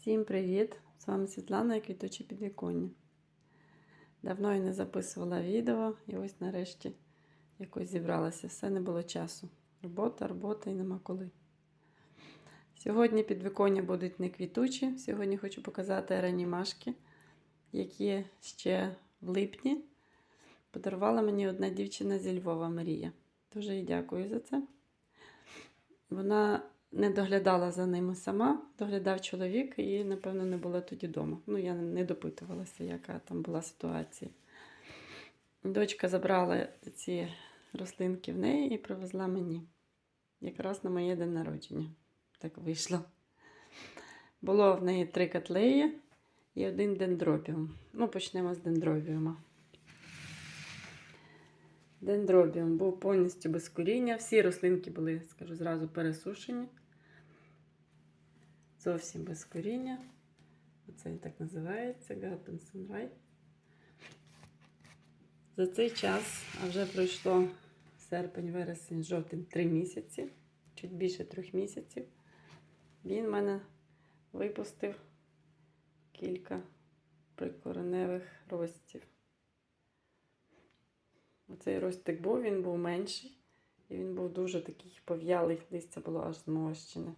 Всім привіт! З вами Світлана і Квітуче підвіконня. Давно я не записувала відео і ось нарешті якось зібралася. Все не було часу. Робота, робота і нема коли. Сьогодні підвіконня будуть не квітучі. Сьогодні хочу показати ранімашки, які ще в липні подарувала мені одна дівчина зі Львова Марія. Дуже їй дякую за це. Вона не доглядала за ними сама, доглядав чоловік і, напевно, не була тоді вдома. Ну, я не допитувалася, яка там була ситуація. Дочка забрала ці рослинки в неї і привезла мені. Якраз на моє день народження. Так вийшло. Було в неї три котлеї і один дендробіум. Ну, почнемо з дендробіума. Дендробіум був повністю без коріння. Всі рослинки були, скажу зразу, пересушені. Зовсім без коріння. Оце так називається Garden Sunrise. За цей час, а вже пройшло серпень, вересень, жовтень, три місяці, чуть більше трьох місяців. Він мене випустив кілька прикореневих ростів. Оцей ростик був, він був менший. І він був дуже такий пов'ялий, листя було аж змощене.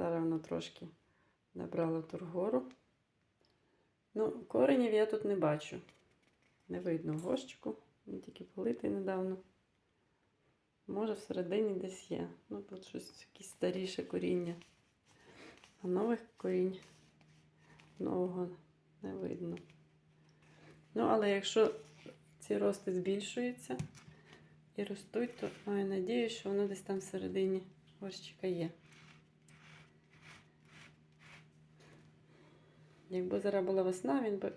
Зараз воно трошки набрало тургору. Ну, коренів я тут не бачу. Не видно в горщику. Він тільки политий недавно. Може, всередині десь є. Ну, тут щось якесь старіше коріння. А нових корінь нового не видно. Ну, але якщо ці рости збільшуються і ростуть, то маю надію, що воно десь там всередині горщика є. Якби зараз була весна, він би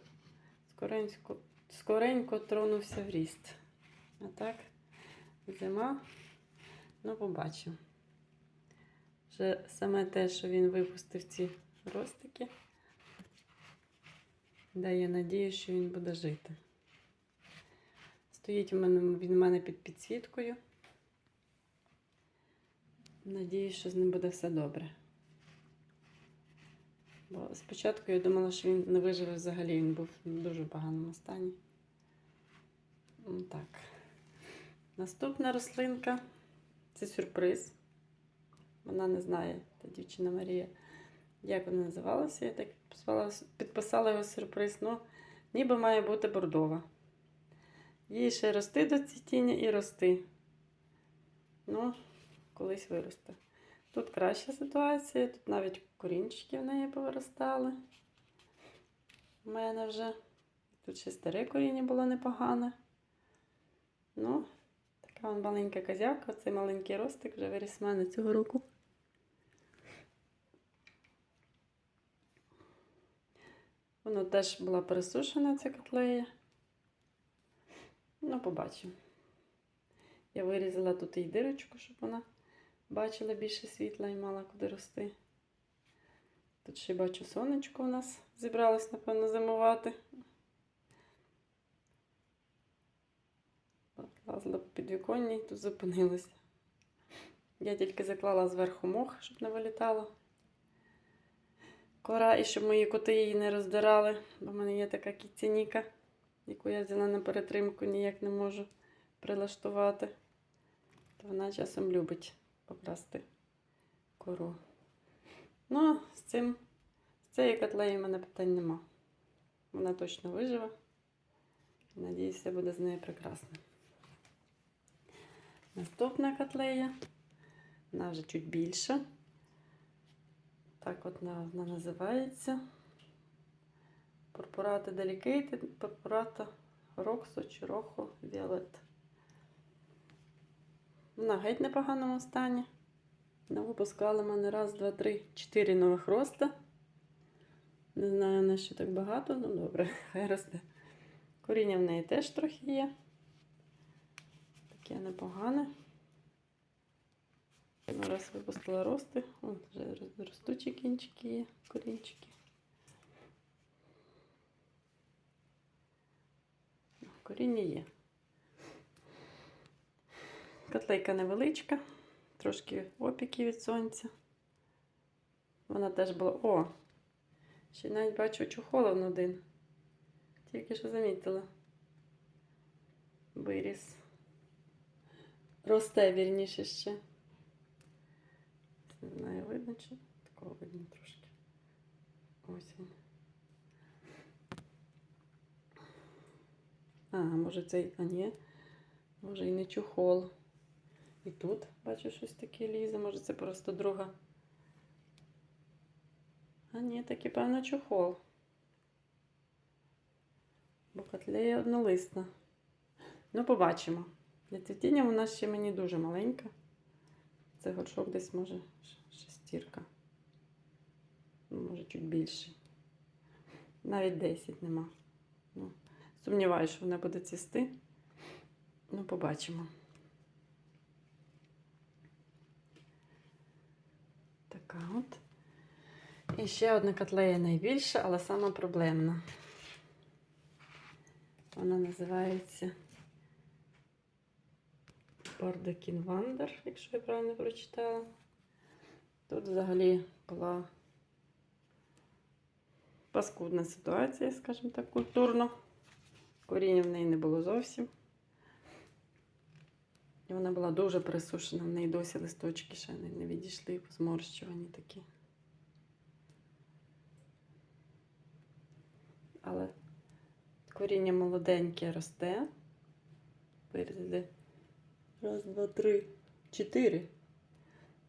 скоренько, скоренько тронувся в ріст. А так, зима, ну, побачимо. Вже саме те, що він випустив ці ростики, дає надію, що він буде жити. Стоїть мене, він у мене під підсвіткою. Надіюсь, що з ним буде все добре. Бо спочатку я думала, що він не виживе взагалі, він був в дуже поганому стані. Ну, Так. Наступна рослинка це сюрприз. Вона не знає, та дівчина Марія, як вона називалася. Я так підписала, підписала його сюрприз. Ну, ніби має бути бордова. Їй ще рости до цвітіння і рости. Ну, колись виросте. Тут краща ситуація, тут навіть корінчики в неї повиростали. У мене вже. Тут ще старе коріння було непогане. Ну, така вон маленька козявка, цей маленький ростик вже виріс в мене цього року. Воно теж була пересушена, ця котлея. Ну, побачимо. Я вирізала тут і дирочку, щоб вона бачила більше світла і мала куди рости. Тут ще бачу сонечко у нас зібралось, напевно, зимувати. Лазила по підвіконні і тут зупинилася. Я тільки заклала зверху мох, щоб не вилітало. Кора, і щоб мої коти її не роздирали, бо в мене є така кіцяніка, яку я взяла на перетримку, ніяк не можу прилаштувати. То вона часом любить покрасти кору. Ну, з цим, з цією котлею в мене питань нема. Вона точно виживе. Надіюсь, все буде з нею прекрасно. Наступна котлея. Вона вже чуть більша. Так от вона, вона називається. Пурпурата Delicate, Пурпурата Роксо чи Рохо Violet. Вона геть непоганому стані. Вона випускала в мене раз, два, три, чотири нових роста. Не знаю, на що так багато, ну добре, хай росте. Коріння в неї теж трохи є. Таке непогане. Ну, раз випустила рости, О, вже ростучі кінчики є, корінчики. Коріння є. Котлейка невеличка, трошки опіки від сонця. Вона теж була. О! Ще навіть бачу чухолов один. Тільки що замітила. Виріс. Росте вірніше ще. Не знаю, видно чи такого видно трошки. Ось він. А, може цей, а ні, може і не чухол. І тут, бачу, щось таке лізе, може це просто друга. А ні, таки, певно, чухол. Бо котлея однолисна. Ну, побачимо. Для цвітіння вона ще мені дуже маленька. Це горшок десь може шестірка. Ну, може, чуть більший. Навіть 10 нема. Ну, сумніваюся, що вона буде цвісти. Ну, побачимо. Така. І ще одна котлея найбільша, але сама проблемна. Вона називається Бардакін Вандер, якщо я правильно прочитала. Тут взагалі була паскудна ситуація, скажімо так, культурно. Коріння в неї не було зовсім. Вона була дуже присушена, в неї досі листочки ще не, не відійшли, зморщувані такі. Але коріння молоденьке росте. Вирізали раз, два, три, чотири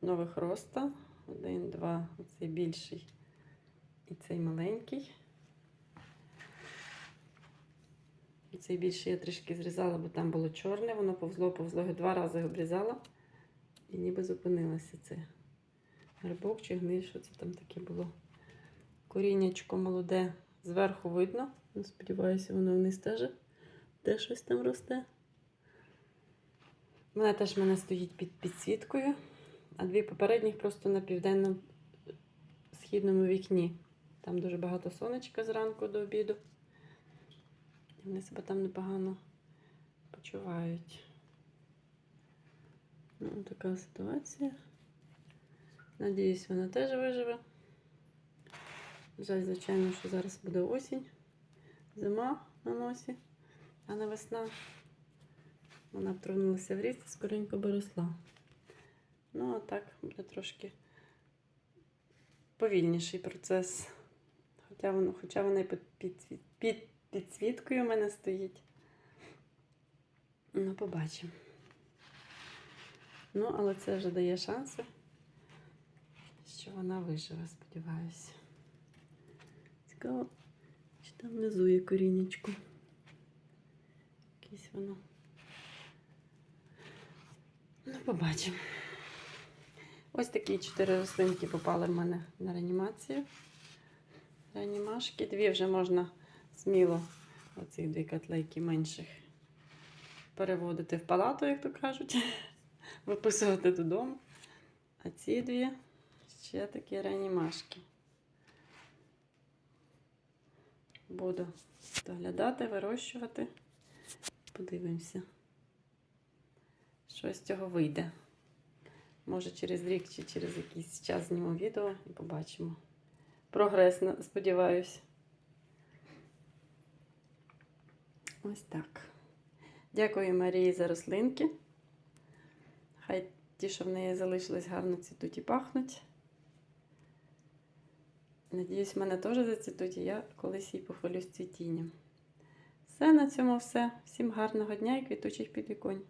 нових роста. Один, два, оцей більший і цей маленький. Цей більший я трішки зрізала, бо там було чорне, воно повзло, повзло, я два рази обрізала. І ніби зупинилося це. Грибок чи гниль, що це там таке було. Коріннячко молоде зверху видно. Ну, сподіваюся, воно вниз теж де щось там росте. Вона теж в мене стоїть під підсвіткою, а дві попередніх просто на південно-східному вікні. Там дуже багато сонечка зранку до обіду. Вони себе там непогано почувають. Ну, така ситуація. Надіюсь, вона теж виживе. Жаль, звичайно, що зараз буде осінь, зима на носі, а не весна. Вона втронулася в ріст і скоренько би росла. Ну, а так буде трошки повільніший процес. Хоча вона, хоча вона і під, під, під підсвіткою в мене стоїть. Ну, побачимо. Ну, але це вже дає шанси, що вона виживе, сподіваюся. Цікаво, чи там внизу є корінечко. Якесь воно. Ну, побачимо. Ось такі чотири рослинки попали в мене на реанімацію. Реанімашки. Дві вже можна сміло, оці дві котлейки менших, переводити в палату, як то кажуть, виписувати додому. А ці дві ще такі реанімашки. Буду доглядати, вирощувати. Подивимося, що з цього вийде. Може, через рік чи через якийсь час зніму відео і побачимо. Прогрес, на- Ось так. Дякую Марії за рослинки. Хай ті, що в неї залишились, гарно цвітуть і пахнуть. Надіюсь, в мене теж зацвітуть, і я колись їй похвалюсь цвітінням. Все на цьому все. Всім гарного дня і квітучих підвіконь.